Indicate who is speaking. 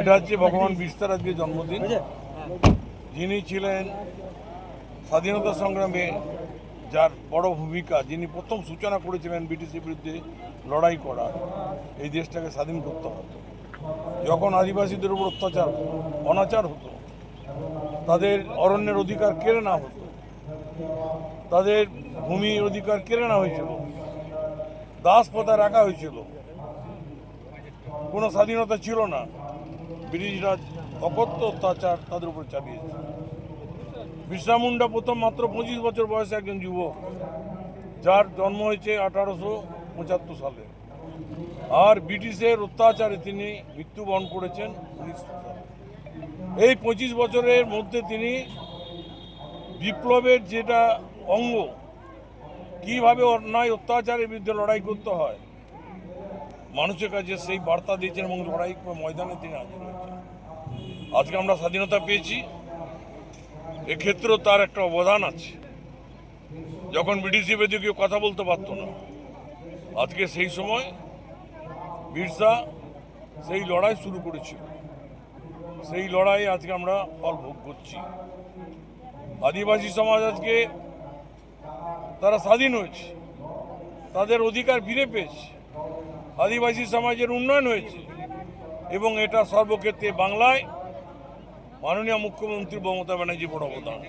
Speaker 1: এটা হচ্ছে ভগবান বিস্তার আজকে জন্মদিন। যিনি ছিলেন স্বাধীনতা সংগ্রামে যার বড় ভূমিকা যিনি প্রথম সূচনা করেছিলেন ব্রিটিশের বিরুদ্ধে লড়াই করা এই দেশটাকে স্বাধীন করতে হবে যখন আদিবাসীদের উপর অত্যাচার অনাচার হতো তাদের অরণ্যের অধিকার কেড়ে না হতো তাদের ভূমি অধিকার কেড়ে না হয়েছিল দাস প্রথা রাখা হয়েছিল কোনো স্বাধীনতা ছিল না। ব্রিটিশরা অকথ্য অত্যাচার তাদের উপর চালিয়েছে বিরসা মুন্ডা প্রথম মাত্র পঁচিশ বছর বয়সে একজন যুবক, যার জন্ম হয়েছে আঠারোশো পঁচাত্তর সালে। আর ব্রিটিশের অত্যাচারে তিনি মৃত্যুবরণ করেছেন উনিশশো এই পঁচিশ বছরের মধ্যে তিনি বিপ্লবের যেটা অঙ্গ, কীভাবে অন্যায় অত্যাচারের বিরুদ্ধে লড়াই করতে হয় মানুষের কাছে সেই বার্তা দিয়েছেন এবং লড়াই ময়দানে তিনি হাজির হয়েছেন। আজকে আমরা স্বাধীনতা পেয়েছি। এক্ষেত্রেও তার একটা অবদান আছে। যখন ব্রিটিশ বিরোধী কেউ কথা বলতে পারতো না, আজকে সেই সময় বিরসা সেই লড়াই শুরু করেছিল। সেই লড়াই আজকে আমরা ফল ভোগ করছি। আদিবাসী সমাজ আজকে তারা স্বাধীন হয়েছে। তাদের অধিকার ফিরে পেয়েছে। আদিবাসী সমাজের উন্নয়ন হয়েছে এবং এটা সর্বক্ষেত্রে বাংলায় মাননীয় মুখ্যমন্ত্রী মমতা ব্যানার্জি বড় অবদান।